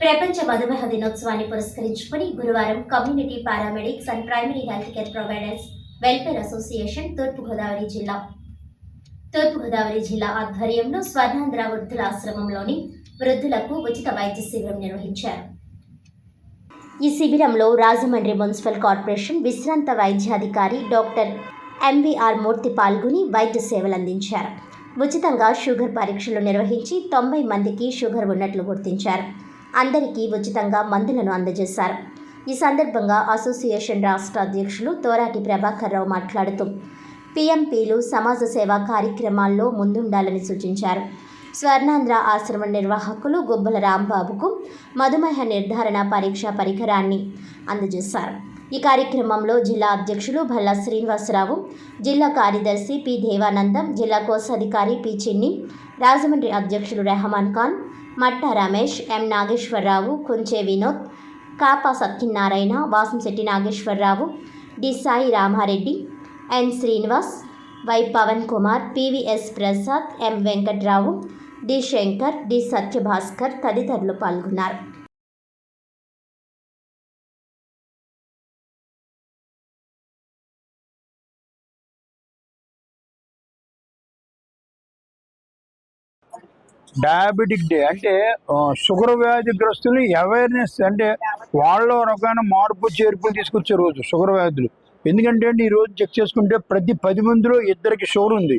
ప్రపంచ మధుమేహ దినోత్సవాన్ని పురస్కరించుకుని గురువారం community paramedics and primary health care providers welfare association తూర్పుగోదావరి జిల్లా. తూర్పుగోదావరి జిల్లా ఆధ్వర్యంలో స్వర్ణాంధ్ర వృద్ధుల ఆశ్రమంలోని వృద్ధులకు ఉచిత వైద్య శిబిరం నిర్వహించారు. ఈ శిబిరంలో రాజమండ్రి మున్సిపల్ కార్పొరేషన్ విశ్రాంత వైద్యాధికారి డాక్టర్ ఎంవిఆర్ మూర్తి పాల్గొని వైద్య సేవలు అందించారు. ఉచితంగా షుగర్ పరీక్షలు నిర్వహించి తొంభై మందికి షుగర్ ఉన్నట్లు గుర్తించారు. అందరికీ ఉచితంగా మందులను అందజేశారు. ఈ సందర్భంగా అసోసియేషన్ రాష్ట్ర అధ్యక్షులు తోరాటి ప్రభాకర్ రావు మాట్లాడుతూ పిఎంపీలు సమాజ సేవా కార్యక్రమాల్లో ముందుండాలని సూచించారు. స్వర్ణాంధ్ర ఆశ్రమ నిర్వాహకులు గుబ్బల రాంబాబుకు మధుమేహ నిర్ధారణ పరీక్ష పరికరాన్ని అందజేశారు. ఈ కార్యక్రమంలో జిల్లా అధ్యక్షులు భల్లా శ్రీనివాసరావు జిల్లా కార్యదర్శి పి దేవానందం జిల్లా కోశాధికారి పి చిన్ని రాజమండ్రి అధ్యక్షులు Rehman Khan Matta Ramesh M Nageswara Rao Kunche Vinod Kapa Satyanarayana Vasamsetti Nageswara Rao D Sai Ramareddy N Srinivas Y Pavan Kumar PVS Prasad M Venkatrao D Shankar D Satyabhaskar తదితరులు పాల్గొన్నారు. Diabetic day అంటే sugar sugar వ్యాధిగ్రస్తులు awareness అంటే వాళ్ళ రకమైన మార్పు చేర్పులు తీసుకొచ్చే రోజు షుగర్ వ్యాధులు. ఎందుకంటే అండి ఈ రోజు చెక్ చేసుకుంటే ప్రతి పది మందిలో ఇద్దరికి షుగర్ ఉంది.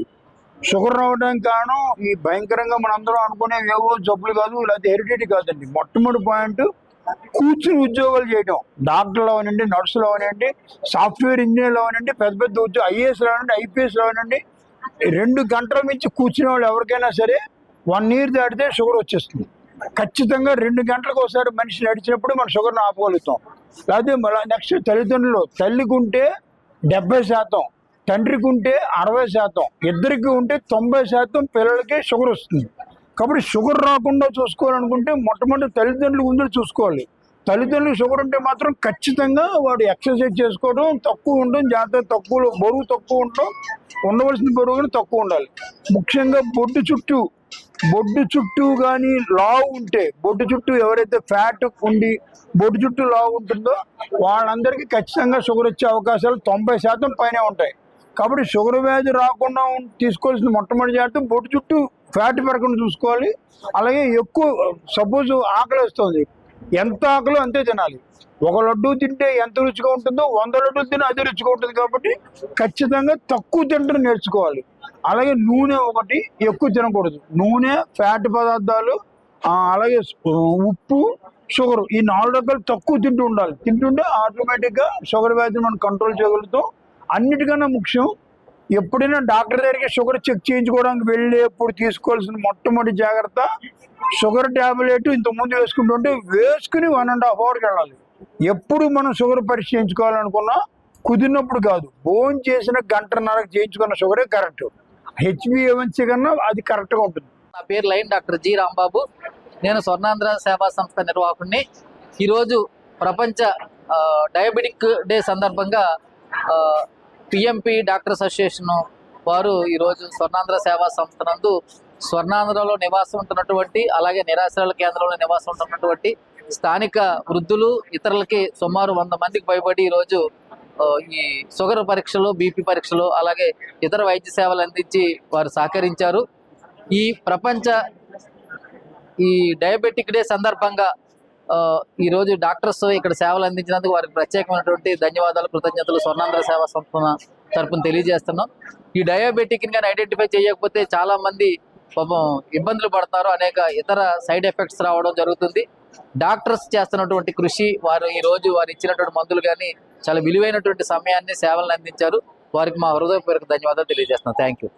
షుగర్ రావడానికి కారణం ఈ భయంకరంగా మనందరం అనుకునే ఏవో జబ్బులు కాదు లేకపోతే హెరిడిటీ కాదండి. మొట్టమొదటి పాయింట్ కూర్చుని ఉద్యోగాలు చేయడం డాక్టర్లు అవనండి నర్సులు అవనండి సాఫ్ట్వేర్ ఇంజనీర్లు అవనండి పెద్ద పెద్ద ఉద్యోగం ఐఏఎస్లు అవనండి ఐపీఎస్లు అవనండి. రెండు గంటల మించి కూర్చునే వాళ్ళు ఎవరికైనా సరే వన్ ఇయర్ దాటితే షుగర్ వచ్చేస్తుంది. ఖచ్చితంగా రెండు గంటలకు ఒకసారి మనిషి నడిచినప్పుడు మనం షుగర్ని ఆపగలుగుతాం. లేకపోతే మళ్ళీ నెక్స్ట్ తల్లిదండ్రులు తల్లికి ఉంటే డెబ్బై శాతం తండ్రికి ఉంటే అరవై శాతం ఇద్దరికి ఉంటే తొంభై శాతం పిల్లలకి షుగర్ వస్తుంది. కాబట్టి షుగర్ రాకుండా చూసుకోవాలనుకుంటే మొట్టమొదటి తల్లిదండ్రులు ముందు చూసుకోవాలి. తల్లిదండ్రులు షుగర్ ఉంటే మాత్రం ఖచ్చితంగా వాడు ఎక్సర్సైజ్ చేసుకోవడం తక్కువ ఉండడం జాగ్రత్త తక్కువ బరువు తక్కువ ఉండడం ఉండవలసిన బరువు కానీ తక్కువ ఉండాలి. ముఖ్యంగా బొడ్డు చుట్టూ బొడ్డు చుట్టూ కానీ లావు ఉంటే బొడ్డు చుట్టూ ఎవరైతే ఫ్యాట్ ఉండి బొడ్డు చుట్టూ లావు ఉంటుందో వాళ్ళందరికీ ఖచ్చితంగా షుగర్ వచ్చే అవకాశాలు తొంభై శాతం పైనే ఉంటాయి. కాబట్టి షుగర్ వ్యాధి రాకుండా తీసుకోవాల్సిన మొట్టమొదటి జాగ్రత్త బొడ్డు చుట్టూ ఫ్యాట్ పెరగకుండా చూసుకోవాలి. అలాగే ఎక్కువ సపోజ్ ఆకలి వస్తుంది. ఎంత ఆకలో అంతే తినాలి. ఒక లడ్డు తింటే ఎంత రుచిగా ఉంటుందో వంద లడ్డూలు తిని అదే రుచిగా ఉంటుంది కాబట్టి ఖచ్చితంగా తక్కువ తింటారు నేర్చుకోవాలి. అలాగే నూనె ఒకటి ఎక్కువ తినకూడదు. నూనె ఫ్యాట్ పదార్థాలు అలాగే ఉప్పు షుగర్ ఈ నాలుగు రకాలు తక్కువ తింటూ ఉండాలి. తింటుంటే ఆటోమేటిక్గా షుగర్ వ్యాధిని మనం కంట్రోల్ చేయగలుగుతాం. అన్నిటికన్నా ముఖ్యం ఎప్పుడైనా డాక్టర్ దగ్గరికి షుగర్ చెక్ చేయించుకోవడానికి వెళ్ళేప్పుడు తీసుకోవాల్సిన మొట్టమొదటి జాగ్రత్త షుగర్ ట్యాబ్లెట్ ఇంతకుముందు వేసుకుంటుంటే వేసుకుని వన్ అండ్ హాఫ్ అవర్కి వెళ్ళాలి. ఎప్పుడు మనం షుగర్ పరీక్ష చేయించుకోవాలనుకున్నా కుదిరినప్పుడు కాదు. భోజనం చేసిన గంటన్నరకు చేయించుకున్న షుగరే కరెక్ట్. హెచ్బిఎంసీ కన్నా అది కరెక్ట్గా ఉంటుంది. నా పేరు లైన్ డాక్టర్ జి రాంబాబు. నేను స్వర్ణాంధ్ర సేవా సంస్థ నిర్వాహకుడిని. ఈరోజు ప్రపంచ డయాబెటిక్ డే సందర్భంగా పిఎంపి డాక్టర్స్ అసోసియేషన్ వారు ఈరోజు స్వర్ణాంధ్ర సేవా సంస్థ నందు స్వర్ణాంధ్రలో నివాసం ఉంటున్నటువంటి అలాగే నిరాశ్రయాల కేంద్రంలో నివాసం ఉంటున్నటువంటి స్థానిక వృద్ధులు ఇతరులకి సుమారు వంద మందికి భయపడి ఈరోజు ఈ షుగర్ పరీక్షలు బీపీ పరీక్షలు అలాగే ఇతర వైద్య సేవలు అందించి వారు సహకరించారు. ఈ ప్రపంచ ఈ డయాబెటిక్ డే సందర్భంగా ఈరోజు ఈ రోజు డాక్టర్స్ ఇక్కడ సేవలు అందించినందుకు వారికి ప్రత్యేకమైనటువంటి ధన్యవాదాలు కృతజ్ఞతలు స్వర్ణాంధ్ర సేవా సంస్థ తరపున తెలియజేస్తున్నాం. ఈ డయాబెటిక్ కానీ ఐడెంటిఫై చేయకపోతే చాలామంది పాపం ఇబ్బందులు పడతారు అనేక ఇతర సైడ్ ఎఫెక్ట్స్ రావడం జరుగుతుంది. డాక్టర్స్ చేస్తున్నటువంటి కృషి వారు ఈ రోజు వారు ఇచ్చినటువంటి మందులు కానీ చాలా విలువైనటువంటి సమయాన్ని సేవలను అందించారు. వారికి మా హృదయపూర్వక ధన్యవాదాలు తెలియజేస్తున్నాం. Thank you